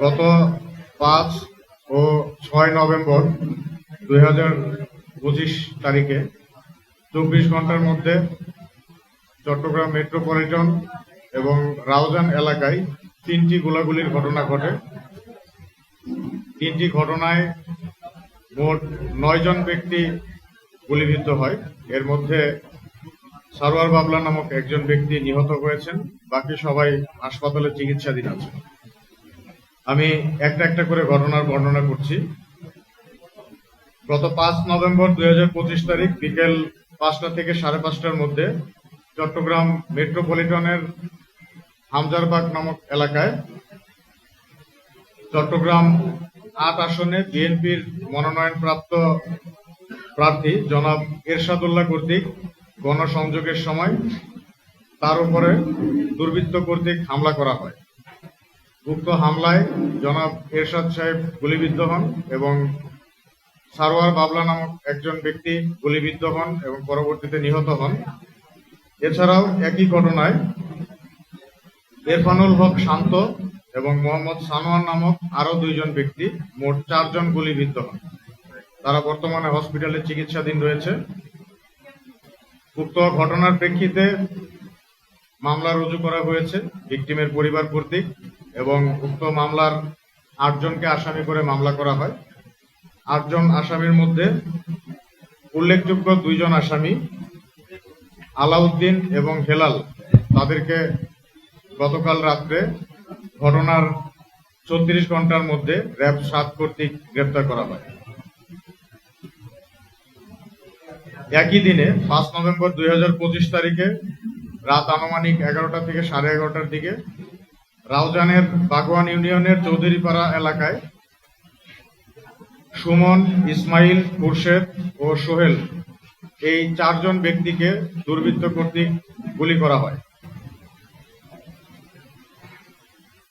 গত পাঁচ ও ছয় নভেম্বর দুই হাজার পঁচিশ তারিখে চব্বিশ ঘণ্টার মধ্যে চট্টগ্রাম মেট্রোপলিটন এবং রাউজান এলাকায় তিনটি গোলাগুলির ঘটনা ঘটে। তিনটি ঘটনায় মোট নয় জন ব্যক্তি গুলিবিদ্ধ হয়। এর মধ্যে সারোয়ার বাবলা নামক একজন ব্যক্তি নিহত হয়েছেন। বাকি সবাই হাসপাতালে চিকিৎসাধীন আছে আমি একটা একটা করে ঘটনার বর্ণনা করছি। গত পাঁচ নভেম্বর দু হাজার পঁচিশ তারিখ বিকেল পাঁচটা থেকে সাড়ে পাঁচটার মধ্যে চট্টগ্রাম মেট্রোপলিটনের হামজারবাগ নামক এলাকায় চট্টগ্রাম আট আসনে বিএনপির মনোনয়নপ্রাপ্ত প্রার্থী জনাব এরশাদুল্লাহ কর্তৃক গণসংযোগের সময় তার উপরে দুর্বৃত্ত কর্তৃক হামলা করা হয়। উক্ত হামলায় জনাব এরশাদ সাহেব গুলিবিদ্ধ হন এবং সারোয়ার বাবলা নামক একজন ব্যক্তি গুলিবিদ্ধ হন এবং পরবর্তীতে নিহত হন। এছাড়াও একই ঘটনায় ইরফানুল হক শান্ত এবং মোহাম্মদ সানোয়ার নামক আরও দুইজন ব্যক্তি, মোট চারজন গুলিবিদ্ধ হন। তারা বর্তমানে হসপিটালে চিকিৎসাধীন রয়েছে। উক্ত ঘটনার প্রেক্ষিতে মামলা রুজু করা হয়েছে ভিকটিমের পরিবার কর্তৃক। এবং উক্ত মামলার আটজনকে আসামি করে মামলা করা হয়। আটজন আসামির মধ্যে উল্লেখযোগ্য দুইজন আসামি আলাউদ্দিন এবং হেলাল তাদেরকে গতকাল রাত্রে ঘটনার চৌত্রিশ ঘণ্টার মধ্যে র্যাব সাত কর্তৃক গ্রেপ্তার করা হয়। একই দিনে পাঁচ নভেম্বর দুই হাজার পঁচিশ তারিখে রাত আনুমানিক এগারোটা থেকে সাড়ে এগারোটার দিকে রাউজানের বাগওয়ান ইউনিয়নের চৌধুরীপাড়া এলাকায় সুমন, ইসমাইল, খুরশেদ ও সোহেল এই চারজন ব্যক্তিকে দুর্বৃত্ত কর্তৃক গুলি করা হয়।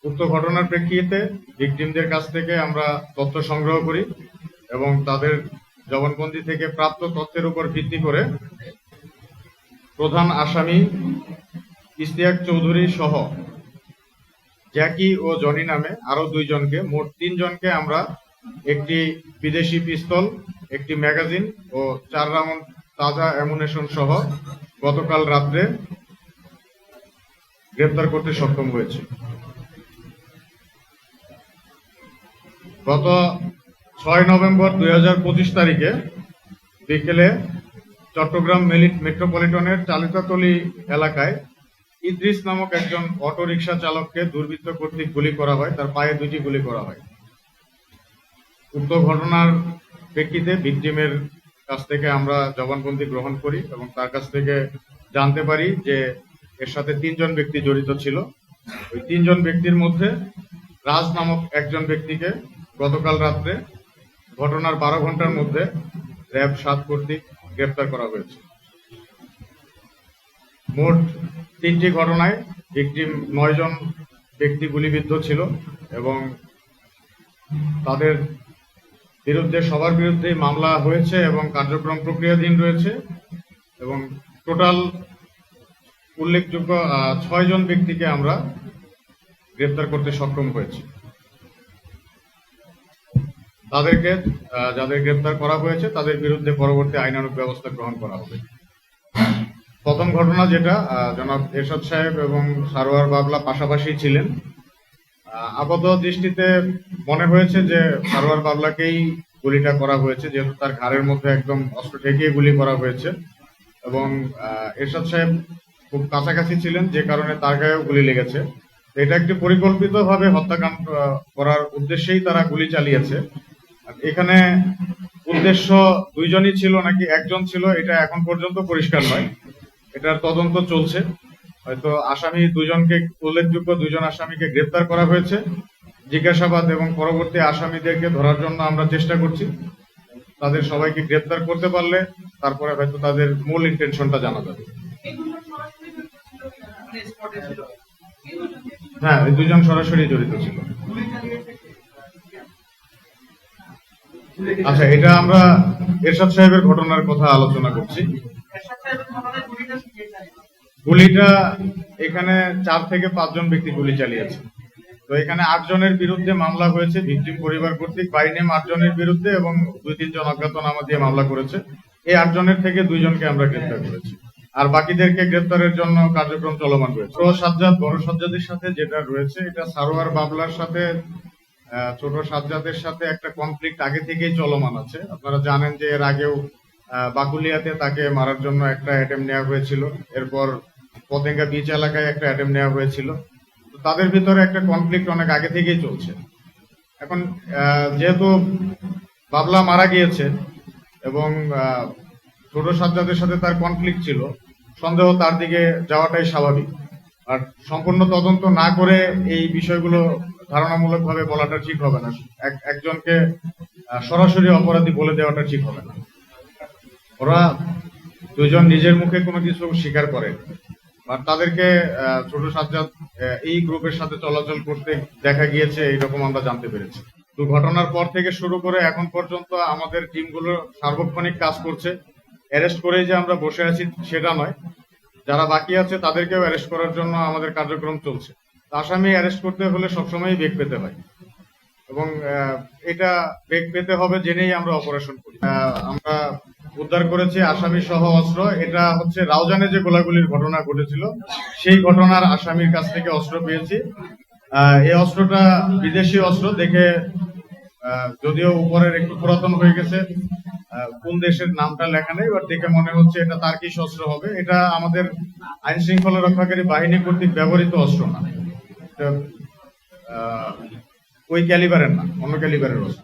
উক্ত ঘটনার প্রেক্ষিতে ভিকটিমদের কাছ থেকে আমরা তথ্য সংগ্রহ করি এবং তাদের জবানবন্দি থেকে প্রাপ্ত তথ্যের উপর ভিত্তি করে প্রধান আসামি ইশতিয়াক চৌধুরী সহ জ্যাকি ও জনি নামে আরও দুইজনকে, মোট তিনজনকে আমরা একটি বিদেশি পিস্তল, একটি ম্যাগাজিন ও চার রাউন্ড তাজা অ্যামুনেশন সহ গতকাল রাত্রে গ্রেপ্তার করতে সক্ষম হয়েছে। গত ছয় নভেম্বর দুই হাজার পঁচিশ তারিখে বিকেলে চট্টগ্রাম মেট্রোপলিটনের চালিতাতলি এলাকায় ইদ্রিস নামক একজন অটো রিকশা চালককে দুর্বৃত্ত কর্তৃক গুলি করা হয়, তার পায়ে দুটি গুলি করা হয়। উক্ত ঘটনার প্রেক্ষিতে ভিকটিমের কাছ থেকে আমরা জবানবন্দি গ্রহণ করি এবং তার কাছ থেকে জানতে পারি যে এর সাথে তিনজন ব্যক্তি জড়িত ছিল। ওই তিনজন ব্যক্তির মধ্যে রাজ নামক একজন ব্যক্তিকে গতকাল রাত্রে ঘটনার বারো ঘণ্টার মধ্যে র্যাব সাত কর্তৃক গ্রেপ্তার করা হয়েছে। মোট তিনটি ঘটনায় ভিকটিম নয়জন ব্যক্তি গুলিবিদ্ধ ছিল এবং তাদের বিরুদ্ধে, সবার বিরুদ্ধেই মামলা হয়েছে এবং কার্যক্রম প্রক্রিয়াধীন রয়েছে এবং টোটাল উল্লেখযোগ্য ছয় জন ব্যক্তিকে আমরা গ্রেপ্তার করতে সক্ষম হয়েছি। তাদেরকে যাদের গ্রেপ্তার করা হয়েছে, তাদের বিরুদ্ধে পরবর্তী আইনানুগ ব্যবস্থা গ্রহণ করা হবে। প্রথম ঘটনা যেটা জনাব এরশাদ সাহেব এবং সারোয়ার বাবলা পাশাপাশি ছিলেন। আপাত দৃষ্টিতে মনে হয়েছে যে সারোয়ার বাবলাকেই গুলিটা করা হয়েছে, যেহেতু তার ঘাড়ের মধ্যে একদম অস্ত্র ঠেকিয়ে গুলি করা হয়েছে। এবং এরশাদ সাহেব খুব কাছাকাছি ছিলেন, যে কারণে তার গায়েও গুলি লেগেছে। এটা একটি পরিকল্পিতভাবে হত্যাকাণ্ড করার উদ্দেশ্যেই তারা গুলি চালিয়েছে। এখানে উদ্দেশ্য দুইজনই ছিল নাকি একজন ছিল, এটা এখন পর্যন্ত পরিষ্কার নয়। এটার তদন্ত চলছে। হয়তো আসামি দুজনকে, উল্লেখযোগ্য দুজন আসামিকে গ্রেপ্তার করা হয়েছে। জিজ্ঞাসাবাদ এবং পরবর্তী আসামিদেরকে ধরার জন্য আমরা চেষ্টা করছি। তাদের সবাইকে গ্রেপ্তার করতে পারলে তারপরে হয়তো তাদের মূল ইন্টেনশনটা জানা যাবে। হ্যাঁ এই দুজন সরাসরি জড়িত ছিল। আচ্ছা এটা আমরা এরশাদ সাহেবের ঘটনার কথা আলোচনা করছি। গুলিটা এখানে চার থেকে পাঁচজন ব্যক্তি গুলি চালিয়েছে। তো এখানে আটজনের বিরুদ্ধে মামলা হয়েছে, ভিকটিম পরিবার কর্তৃক। বাই নেম আটজনের বিরুদ্ধে এবং দুই তিনজন অজ্ঞাতনামা দিয়ে মামলা করেছে। এই আটজনের থেকে দুইজনকে আমরা গ্রেপ্তার করেছি। আর বাকিদেরকে গ্রেপ্তারের জন্য কার্যক্রম চলমান রয়েছে। ছোট সাজ্জাদ, বড় সাজ্জাদের সাথে যেটা রয়েছে, এটা সারোয়ার বাবলার সাথে ছোট সাজ্জাদের সাথে একটা কনফ্লিক্ট আগে থেকেই চলমান আছে। আপনারা জানেন যে এর আগেও বাকুলিয়াতে তাকে মারার জন্য একটা অ্যাটেম্প নেওয়া হয়েছিল। এরপর পতেঙ্গা বিচ এলাকায় একটা অ্যাটেম্প নেওয়া হয়েছিল। তো তাদের ভিতরে একটা কনফ্লিক্ট অনেক আগে থেকেই চলছে। এখন যেহেতু বাবলা মারা গিয়েছে এবং ছোট সাজ্জাদের সাথে তার কনফ্লিক্ট ছিল, সন্দেহ তার দিকে যাওয়াটাই স্বাভাবিক। আর সম্পূর্ণ তদন্ত না করে এই বিষয়গুলো ধারণামূলক ভাবে বলাটা ঠিক হবে না। এক- একজনকে সরাসরি অপরাধী বলে দেওয়াটা ঠিক হবে না। ওরা দুজন নিজের মুখে কোনো কিছু স্বীকার করে। আর তাদেরকে ছোট সাজ্জাদ এই গ্রুপের সাথে চলাচল করতে দেখা গিয়েছে, এইরকম আমরা জানতে পেরেছি। তো ঘটনার পর থেকে শুরু করে এখন পর্যন্ত আমাদের টিমগুলো সার্বক্ষণিক কাজ করছে। অ্যারেস্ট করেই যে আমরা বসে আছি সেটা নয়। যারা বাকি আছে তাদেরকেও অ্যারেস্ট করার জন্য আমাদের কার্যক্রম চলছে। আসামি অ্যারেস্ট করতে হলে সবসময়ই বেগ পেতে হয়। এবং এটা বেগ পেতে হবে জেনেই আমরা অপারেশন করি। আমরা উদ্ধার করেছে আসামি সহ অস্ত্র। এটা হচ্ছে রাউজানে যে গোলাগুলির ঘটনা ঘটেছিল, সেই ঘটনার আসামির কাছ থেকে অস্ত্র পেয়েছি। এই অস্ত্রটা বিদেশি অস্ত্র, দেখে যদিও উপরের একটু পুরাতন হয়ে গেছে কোন দেশের নামটা লেখা নেই বাট দেখে মনে হচ্ছে এটা তার্কিশ অস্ত্র হবে। এটা আমাদের আইন শৃঙ্খলা রক্ষাকারী বাহিনী কর্তৃক ব্যবহৃত অস্ত্র না। ওই ক্যালিবারের না, অন্য ক্যালিবারের অস্ত্র।